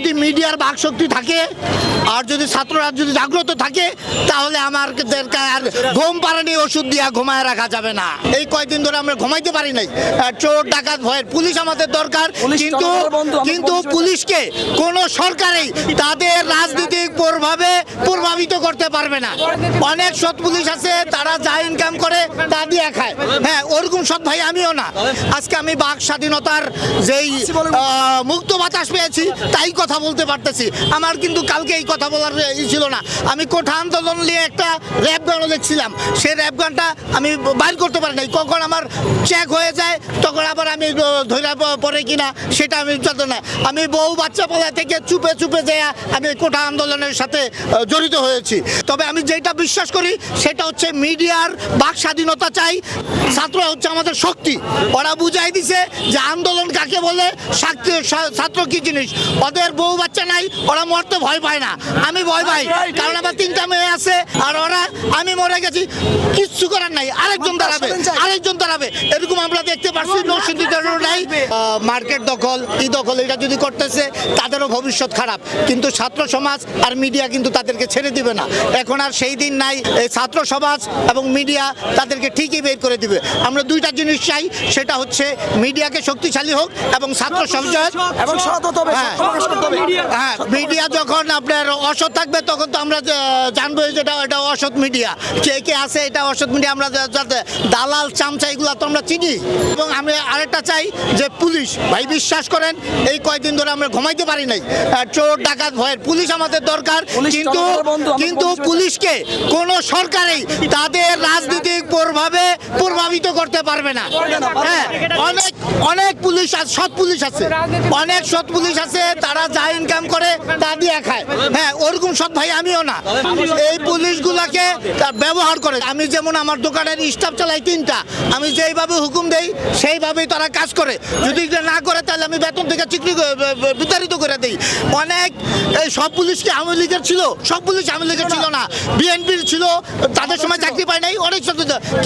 যদি মিডিয়ার বাকশক্তি থাকে আর যদি ছাত্ররা যদি জাগ্রত থাকে তাহলে আমাদেরকে আর ঘুম পাড়ানি ওষুধ দিয়া ঘুমায় রাখা যাবে না। এই কয়দিন ধরে আমরা ঘুমাইতে পারি নাই। চোর ডাকাত ভয়ের পুলিশ আমাদের দরকার। কিন্তু কিন্তু পুলিশকে কোন সরকারই তাদের রাজনৈতিক প্রভাবে প্রভাবিত করতে পারবে না। অনেক সৎ পুলিশ আছে তারা যা ইনকাম করে তা দিয়ে খায়। হ্যাঁ ওরকম সৎ ভাই আমিও না। আজকে আমি বাক স্বাধীনতার যেই মুক্ত বাতাস পেয়েছি তাই কথা বলতে পারতেছি। আমার কিন্তু কালকে এই কথা বলার ই ছিল না। আমি কোঠা আন্দোলন নিয়ে একটা র্যাপ গানও দেখছিলাম। সেই র্যাপ গানটা আমি বাইর করতে পারি নাই। কখন আমার চেক হয়ে যায়, তখন আবার আমি ধরে পড়ে কিনা সেটা আমি জানতো না। আমি বউ বাচ্চা পালা থেকে চুপে চুপে যেয়ে আমি কোঠা আন্দোলনের সাথে জড়িত হয়েছি। তবে আমি যেটা বিশ্বাস করি, সেটা হচ্ছে মিডিয়ার বাক স্বাধীনতা চাই। ছাত্র হচ্ছে আমাদের শক্তি। ওরা বুঝাই দিছে যে আন্দোলন কাকে বলে? ছাত্র কি জিনিস? ওদের বউ বাচ্চা নাই ওরা মরতে ভয় পায় না। আমি ভয় পাই কারণ আমার তিনটা মেয়ে আছে আর ওরা আমি মরে গেছি কিচ্ছু করার নাই। আরেকজন দাঁড়াবে আরেকজন আমরা দেখতে পাচ্ছি নরসিংদী নাই মার্কেট দখল ই দখল এটা যদি করতেছে তাদেরও ভবিষ্যৎ খারাপ। কিন্তু ছাত্র সমাজ আর মিডিয়া কিন্তু তাদেরকে ছেড়ে দিবে না। এখন আর সেই দিন নাই এই ছাত্র সমাজ এবং মিডিয়া তাদেরকে ঠিকই বের করে দিবে। আমরা দুইটা জিনিস চাই সেটা হচ্ছে মিডিয়াকে শক্তিশালী হোক এবং ছাত্র সমাজ এবং হ্যাঁ। হবে। হ্যাঁ মিডিয়া যখন আপনার অসৎ থাকবে তখন তো আমরা জানব যে এটা এটা অসৎ মিডিয়া। কে কে আছে এটা অসৎ মিডিয়া আমরা যাতে দালাল চামচা এগুলো তো আমরা চিনি এবং আমি আরেকটা চাই যে পুলিশ ভাই বিশ্বাস করেন এই কয়দিন ধরে আমরা ঘুমাইতে পারি নাই। চোর ডাকাত ভয়ের পুলিশ আমাদের দরকার। কিন্তু কিন্তু পুলিশকে কোন সরকারই তাদের রাজনৈতিক প্রভাবে প্রভাবিত করতে পারবে না। হ্যাঁ অনেক অনেক পুলিশ আছে সৎ পুলিশ আছে। অনেক সৎ পুলিশ আছে তারা যা ইনকাম করে তা দিয়ে খায়। হ্যাঁ ওরকম সৎ ভাই আমিও না। এই পুলিশগুলাকে তার ব্যবহার করে। আমি যেমন আমার দোকানের স্টাফ চালাই তিনটা আমি যেইভাবে হুকুম দেই সেইভাবেই তারা কাজ করে। যদি না করে তাহলে আমি বেতন থেকে চিকনি বিতাড়িত করে দিই। অনেক এই সব পুলিশ কি আওয়ামী লীগের ছিল? সব পুলিশ আওয়ামী লীগের ছিল না। বিএনপির ছিল তাদের সময় চাকরি পায় নাই অনেক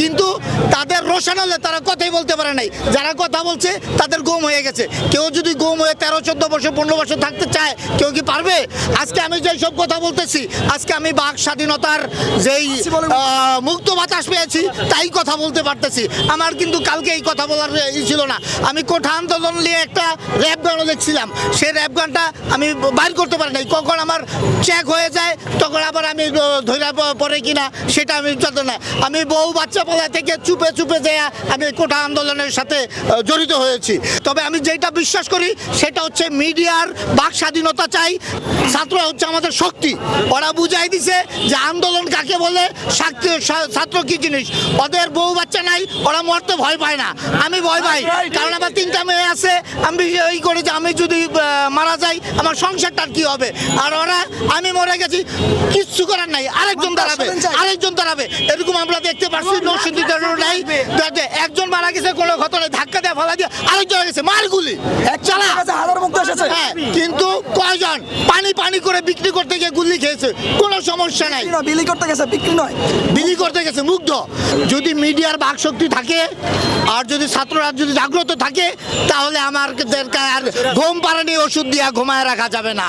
কিন্তু তাদের রোশন হলে তারা কথাই বলতে পারে নাই। যারা কথা বলছে তাদের গোম হয়ে গেছে। কেউ যদি গোম হয়ে তেরো চোদ্দ বছর পনেরো বছর থাকতে চায় কেউ কি পারবে? আজকে আমি যেই সব কথা বলতেছি আজকে আমি বাক স্বাধীনতার যেই মুক্ত। বাতাস পেয়েছি তাই কথা বলতে পারতেছি। আমার কিন্তু কালকে এই কথা বলার ই ছিল না। আমি কোঠা আন্দোলন নিয়ে একটা র্যাপ গানও দেখছিলাম। সেই র্যাপ গানটা আমি বাইর করতে পারি নাই। কখন আমার চেক হয়ে যায় তখন আবার আমি ধরে পড়ে কিনা, সেটা আমি জানতো না। আমি বউ বাচ্চা পালা থেকে চুপে চুপে যেয়ে আমি কোটা আন্দোলনের সাথে জড়িত হয়েছি। তবে আমি যেটা বিশ্বাস করি, সেটা হচ্ছে মিডিয়ার বাক স্বাধীনতা চাই ছাত্র হচ্ছে আমাদের শক্তি। ওরা বুঝাই দিছে যে আন্দোলন কাকে বলে ছাত্র- কি জিনিস? ওদের বউ বাচ্চা নাই, ওরা মরতে ভয় পায় না। আমি ভয় পাই, কারণ আমার তিনটা মেয়ে আছে, আমি এই করি যে আমি যদি মারা যাই, আমার সংসারটার কি হবে? আর ওরা, আমি মরে গেছি কিচ্ছু করার নাই। আরেকজন দাঁড়াবে আরেকজন দাঁড়াবে। এরকম আমরা দেখতে পাচ্ছি নরসিংদী নাই। একজন মারা গেছে কোনো ঘটনায় ধাক্কা দিয়ে ফেলা দিয়ে আরেকজন গেছে মারগুলি এক চালা। হাজার মুক্ত এসেছে। হ্যাঁ কিন্তু কয়জন? পানি পানি করে বিক্রি করতে গিয়ে গুলি খেয়েছে কোনো সমস্যা নাই। বিলি করতে গেছে বিক্রি নয়। বিলি করতে গেছে মুগ্ধ। যদি মিডিয়ার বাকশক্তি থাকে আর যদি ছাত্ররা যদি জাগ্রত থাকে তাহলে আমাদেরকে আর ঘুম পাড়ানি ওষুধ দিয়া ঘুমায় রাখা যাবে না।